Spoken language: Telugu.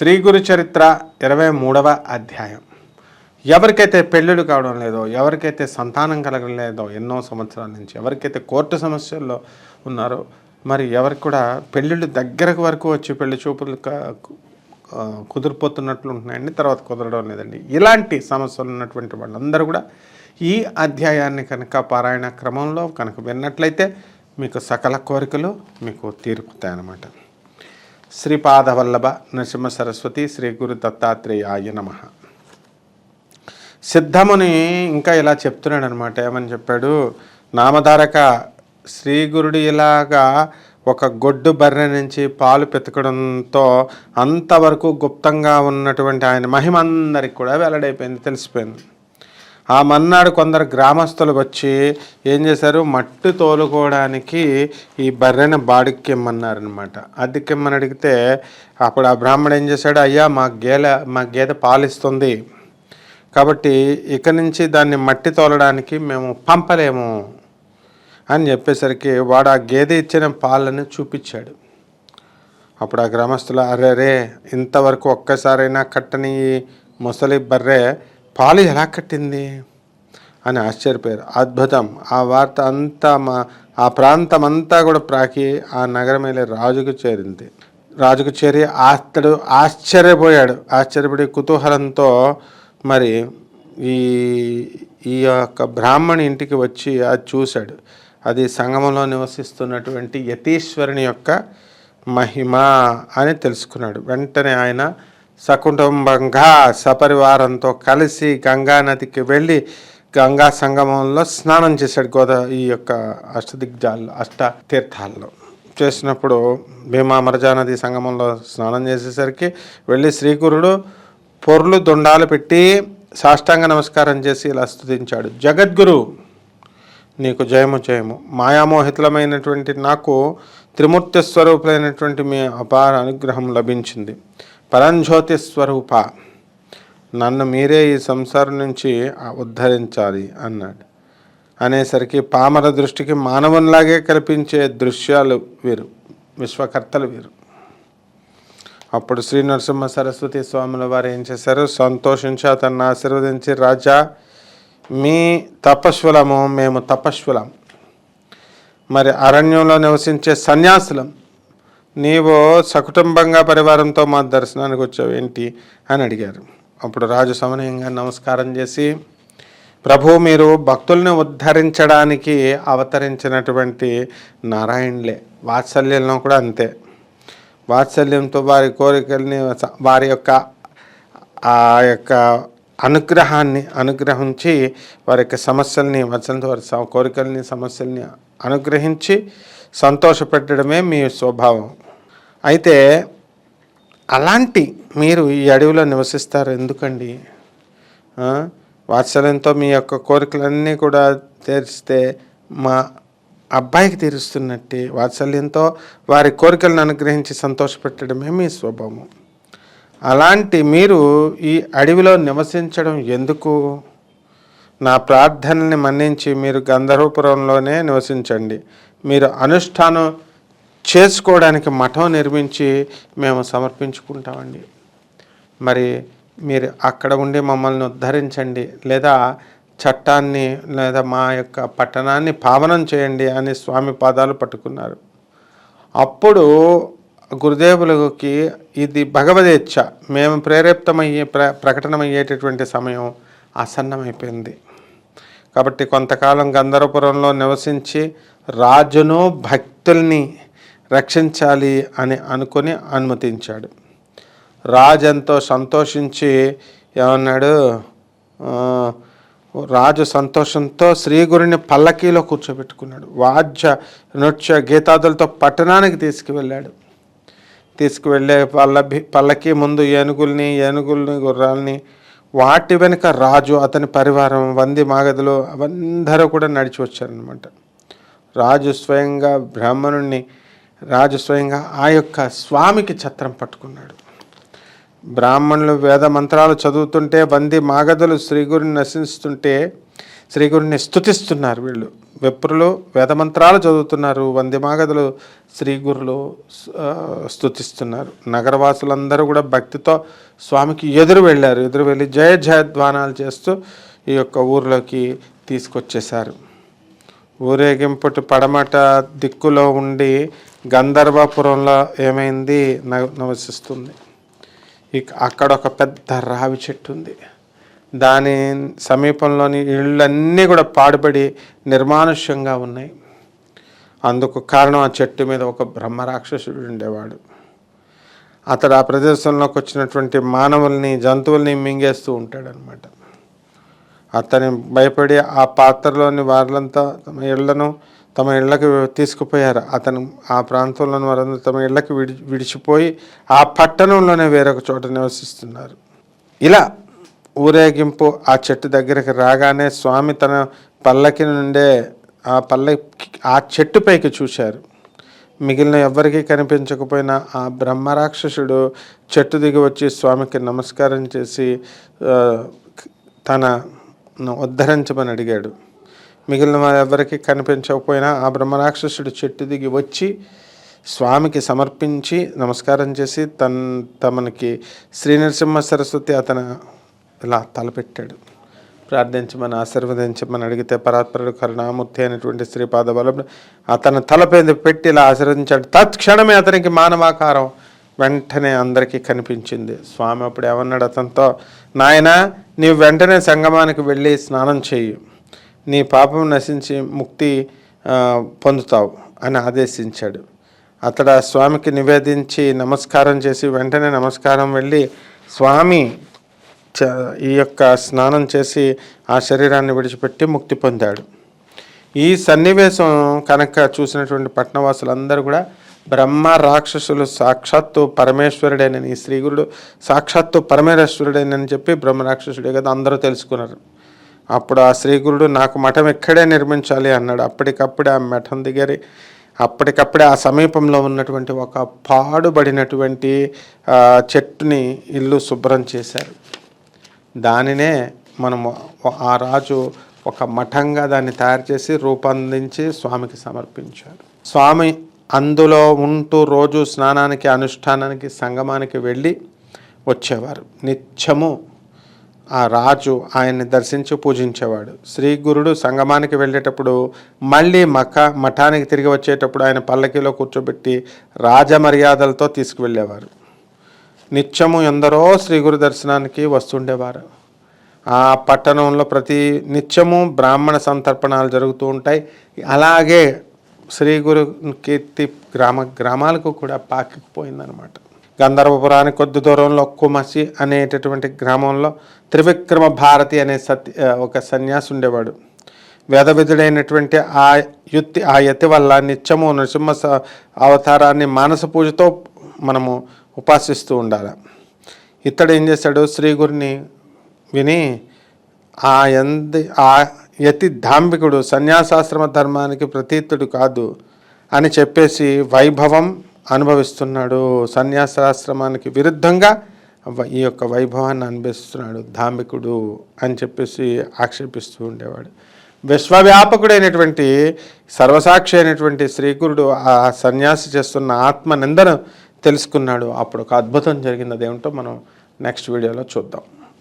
శ్రీ గురు చరిత్ర ఇరవై మూడవ అధ్యాయం. ఎవరికైతే పెళ్ళిళ్ళు కావడం లేదో ఎవరికైతే సంతానం కలగడం లేదో ఎన్నో సంవత్సరాల నుంచి ఎవరికైతే కోర్టు సమస్యల్లో ఉన్నారో మరి ఎవరికి కూడా పెళ్ళిళ్ళు దగ్గరకు వరకు వచ్చి పెళ్ళి చూపులు కుదిరిపోతున్నట్లు ఉంటున్నాయండి తర్వాత కుదరడం లేదండి. ఇలాంటి సమస్యలు ఉన్నటువంటి వాళ్ళందరూ కూడా ఈ అధ్యాయాన్ని కనుక పారాయణ క్రమంలో కనుక విన్నట్లయితే మీకు సకల కోరికలు మీకు తీరుకుతాయన్నమాట శ్రీపాదవల్లభ నరసింహ సరస్వతి శ్రీ గురు దత్తాత్రేయాయ నమ. సిద్ధముని ఇంకా ఇలా చెప్తున్నాడు అనమాట ఏమని చెప్పాడు? నామధారక శ్రీ గురుడు ఇలాగా ఒక గొడ్డు బర్రె నుంచి పాలు పెతకడంతో అంతవరకు గుప్తంగా ఉన్నటువంటి ఆయన మహిమ అందరికి కూడా వెల్లడైపోయింది తెలిసిపోయింది. ఆ మన్నాడు కొందరు గ్రామస్తులు వచ్చి ఏం చేశారు? మట్టి తోలుకోవడానికి ఈ బర్రెను బాడిక్కిమ్మన్నారనమాట అద్దెకిమ్మని అడిగితే అప్పుడు ఆ బ్రాహ్మణుడు ఏం చేశాడు? అయ్యా మా గేల మా గేదె పాలిస్తుంది. కాబట్టి ఇక నుంచి దాన్ని మట్టి తోలడానికి మేము పంపలేము. అని చెప్పేసరికి వాడు ఆ గేదె ఇచ్చిన పాలను చూపించాడు. అప్పుడు ఆ గ్రామస్తులు అరే రే ఇంతవరకు ఒక్కసారైనా కట్టని ఈ ముసలి బర్రె పాలు ఎలా కట్టింది? అని ఆశ్చర్యపోయారు. అద్భుతం. ఆ వార్త అంతా మా ఆ ప్రాంతం అంతా కూడా ప్రాకి ఆ నగరం వెళ్ళే రాజుకు చేరింది. రాజుకు చేరి అతడు ఆశ్చర్యపోయాడు. ఆశ్చర్యపడి కుతూహలంతో మరి ఈ ఈ యొక్క బ్రాహ్మణి ఇంటికి వచ్చి అది చూశాడు. అది సంగమంలో నివసిస్తున్నటువంటి యతీశ్వరుని యొక్క మహిమ అని తెలుసుకున్నాడు. వెంటనే ఆయన సకుటుంబంగా సపరివారంతో కలిసి గంగా నదికి వెళ్ళి గంగా సంగమంలో స్నానం చేశాడు గోదా ఈ యొక్క అష్టదిగ్జాల్లో అష్ట తీర్థాల్లో చేసినప్పుడు భీమా మరజా నది సంగమంలో స్నానం చేసేసరికి వెళ్ళి శ్రీగురుడు పొర్లు దొండాలు పెట్టి సాష్టాంగ నమస్కారం చేసి ఇలా స్థుతించాడు జగద్గురు నీకు జయము జయము. మాయామోహితులమైనటువంటి నాకు త్రిమూర్తి స్వరూపులైనటువంటి మీ అపార అనుగ్రహం లభించింది. పరంజ్యోతి స్వరూప నన్ను మీరే ఈ సంసారం నుంచి ఉద్ధరించాలి అన్నాడు. అనేసరికి పామర దృష్టికి మానవునిలాగే కల్పించే దృశ్యాలు వీరు విశ్వకర్తలు వీరు. అప్పుడు శ్రీ నరసింహ సరస్వతి స్వాముల వారు ఏం చేశారు? సంతోషించి అతన్ని ఆశీర్వదించి రాజా మీ తపస్సులము మేము తపస్సులం. మరి అరణ్యంలో నివసించే సన్యాసులం. నీవు సకుటుంబంగా పరివారంతో మా దర్శనానికి వచ్చావు ఏంటి అని అడిగారు. అప్పుడు రాజు సమనీయంగా నమస్కారం చేసి ప్రభు మీరు భక్తుల్ని ఉద్ధరించడానికి అవతరించినటువంటి నారాయణులే. వాత్సల్యంలో కూడా అంతే. వాత్సల్యంతో వారి కోరికల్ని వారి యొక్క ఆ యొక్క అనుగ్రహాన్ని అనుగ్రహించి వారి యొక్క సమస్యల్ని వత్సలంతో వారి కోరికల్ని సమస్యల్ని అనుగ్రహించి సంతోషపెట్టడమే మీ స్వభావం. అయితే అలాంటి మీరు ఈ అడవిలో నివసిస్తారు ఎందుకండి? వాత్సల్యంతో మీ యొక్క కోరికలన్నీ కూడా తీరిస్తే మా అబ్బాయికి తీరుస్తున్నట్టే వాత్సల్యంతో వారి కోరికలను అనుగ్రహించి సంతోషపెట్టడమే మీ స్వభావం. అలాంటి మీరు ఈ అడవిలో నివసించడం ఎందుకు? నా ప్రార్థనల్ని మన్నించి మీరు గంధర్వపురంలోనే నివసించండి. మీరు అనుష్ఠానం చేసుకోవడానికి మఠం నిర్మించి మేము సమర్పించుకుంటామండి. మరి మీరు అక్కడ ఉండి మమ్మల్ని ఉద్ధరించండి లేదా చట్టాన్ని లేదా మా యొక్క పట్టణాన్ని పావనం చేయండి అని స్వామి పాదాలు పట్టుకున్నారు. అప్పుడు గురుదేవులకి ఇది భగవదేచ్ఛ మేము ప్రేరేప్తమయ్యే ప్ర ప్రకటనమయ్యేటటువంటి సమయం ఆసన్నమైపోయింది. కాబట్టి కొంతకాలం గంధర్వపురంలో నివసించి రాజును భక్తుల్ని రక్షించాలి అని అనుకొని అనుమతించాడు. రాజు ఎంతో సంతోషించి ఏమన్నాడు రాజు సంతోషంతో శ్రీగురిని పల్లకీలో కూర్చోబెట్టుకున్నాడు. వాద్య నృత్య గీతాదులతో పట్టణానికి తీసుకువెళ్ళాడు. తీసుకువెళ్ళే పల్లభి పల్లకి ముందు ఏనుగుల్ని ఏనుగుల్ని గుర్రాల్ని వాటి వెనుక రాజు అతని పరివారం వంది మాగదులు అవందరూ కూడా నడిచి వచ్చారనమాట రాజు స్వయంగా బ్రాహ్మణుణ్ణి రాజు స్వయంగా ఆ యొక్క స్వామికి ఛత్రం పట్టుకున్నాడు. బ్రాహ్మణులు వేద మంత్రాలు చదువుతుంటే వంది మాగదులు శ్రీగురిని నశిస్తుంటే శ్రీగురుని స్థుతిస్తున్నారు వీళ్ళు. విప్రులు వేదమంత్రాలు చదువుతున్నారు. వంద్యమాగదులు శ్రీగురులు ఆ, స్తుతిస్తున్నారు. నగరవాసులందరూ కూడా భక్తితో స్వామికి ఎదురు వెళ్ళారు. ఎదురు వెళ్ళి జయ జయధ్వానాలు చేస్తూ ఈ యొక్క ఊరిలోకి తీసుకొచ్చేశారు. ఊరేగింపుటి పడమట దిక్కులో ఉండి గంధర్వపురంలో ఏమైంది? నవసిస్తుంది నివసిస్తుంది ఇక అక్కడ ఒక పెద్ద రావి చెట్టు ఉంది. దాని సమీపంలోని ఇళ్ళన్నీ కూడా పాడుపడి నిర్మానుష్యంగా ఉన్నాయి. అందుకు కారణం ఆ చెట్టు మీద ఒక బ్రహ్మరాక్షసుడు ఉండేవాడు. అతడు ఆ ప్రదేశంలోకి వచ్చినటువంటి మానవుల్ని జంతువుల్ని మింగేస్తూ ఉంటాడనమాట అతని భయపడి ఆ పాత్రలోని వారంతా తమ ఇళ్ళను తమ ఇళ్ళకి తీసుకుపోయారు. అతను ఆ ప్రాంతంలోని వారందరూ తమ ఇళ్ళకి విడి విడిచిపోయి ఆ పట్టణంలోనే వేరొక చోట నివసిస్తున్నారు. ఇలా ఊరేగింపు ఆ చెట్టు దగ్గరికి రాగానే స్వామి తన పల్లకి నుండే ఆ పల్లకి ఆ చెట్టుపైకి చూశారు. మిగిలిన ఎవ్వరికీ కనిపించకపోయినా ఆ బ్రహ్మరాక్షసుడు చెట్టు దిగి వచ్చి స్వామికి నమస్కారం చేసి తన ఉద్ధరించమని అడిగాడు. మిగిలిన వారు ఎవరికి కనిపించకపోయినా ఆ బ్రహ్మరాక్షసుడు చెట్టు దిగి వచ్చి స్వామికి సమర్పించి నమస్కారం చేసి తన్ తమనికి శ్రీ నరసింహ సరస్వతి అతను ఇలా తలపెట్టాడు. ప్రార్థించమని ఆశీర్వదించమని అడిగితే పరాత్పరుడు కరుణామూర్తి అయినటువంటి శ్రీపాద బలం అతను తలపేద పెట్టి ఇలా ఆశీర్వదించాడు. తత్క్షణమే అతనికి మానవాకారం వెంటనే అందరికీ కనిపించింది. స్వామి అప్పుడు ఏమన్నాడు అతనితో నాయన నీవు వెంటనే సంగమానికి వెళ్ళి స్నానం చేయి నీ పాపం నశించి ముక్తి పొందుతావు అని ఆదేశించాడు. అతడు ఆ స్వామికి నివేదించి నమస్కారం చేసి వెంటనే నమస్కారం వెళ్ళి స్వామి ఈ యొక్క స్నానం చేసి ఆ శరీరాన్ని విడిచిపెట్టి ముక్తి పొందాడు. ఈ సన్నివేశం కనుక చూసినటువంటి పట్టణవాసులందరూ కూడా బ్రహ్మ రాక్షసులు సాక్షాత్తు పరమేశ్వరుడేనని ఈ శ్రీగురుడు సాక్షాత్తు పరమేశ్వరుడేనని చెప్పి బ్రహ్మ రాక్షసుడే కదా అందరూ తెలుసుకున్నారు. అప్పుడు ఆ శ్రీగురుడు నాకు మఠం ఇక్కడే నిర్మించాలి అన్నాడు. అప్పటికప్పుడే ఆ మఠం దిగరి అప్పటికప్పుడే ఆ సమీపంలో ఉన్నటువంటి ఒక పాడుబడినటువంటి చెట్టుని ఇల్లు శుభ్రం చేశారు. దానినే మనము ఆ రాజు ఒక మఠంగా దాన్ని తయారు చేసి రూపొందించి స్వామికి సమర్పించారు స్వామి అందులో ఉంటూ రోజు స్నానానికి అనుష్ఠానానికి సంగమానికి వెళ్ళి వచ్చేవారు. నిత్యము ఆ రాజు ఆయన్ని దర్శించి పూజించేవాడు. శ్రీ గురుడు సంగమానికి వెళ్ళేటప్పుడు మళ్ళీ మఖ మఠానికి తిరిగి వచ్చేటప్పుడు ఆయన పల్లకిలో కూర్చోబెట్టి రాజమర్యాదలతో తీసుకువెళ్ళేవారు. నిత్యము ఎందరో శ్రీ గురు దర్శనానికి వస్తుండేవారు. ఆ పట్టణంలో ప్రతి నిత్యము బ్రాహ్మణ సంతర్పణాలు జరుగుతూ ఉంటాయి. అలాగే శ్రీ గురు కీర్తి గ్రామ గ్రామాలకు కూడా పాకిపోయిందనమాట గంధర్వపురానికి కొద్ది దూరంలో కుమసి అనేటటువంటి గ్రామంలో త్రివిక్రమ భారతి అనే సత్య ఒక సన్యాసి ఉండేవాడు. వేదవిధుడైనటువంటి ఆ యుక్తి ఆ యతి వల్ల నిత్యము నృసింహ స- అవతారాన్ని మానస పూజతో మనము ఉపాసిస్తూ ఉండాలి. ఇతడు ఏం చేశాడు శ్రీ గురిని విని ఆ ఎంది ఆ యతి ధాంబికుడు సన్యాసాశ్రమ ధర్మానికి ప్రతీతుడు కాదు అని చెప్పేసి వైభవం అనుభవిస్తున్నాడు. సన్యాసాశ్రమానికి విరుద్ధంగా ఈ యొక్క వైభవాన్ని అనుభవిస్తున్నాడు ధాంబికుడు అని చెప్పేసి ఆక్షేపిస్తూ ఉండేవాడు. విశ్వవ్యాపకుడైనటువంటి సర్వసాక్షి అయినటువంటి శ్రీగురుడు ఆ సన్యాసి చేస్తున్న ఆత్మ నిందను తెలుసుకున్నాడు. అప్పుడు ఒక అద్భుతం జరిగింది. అదేమిటో మనం నెక్స్ట్ వీడియోలో చూద్దాం.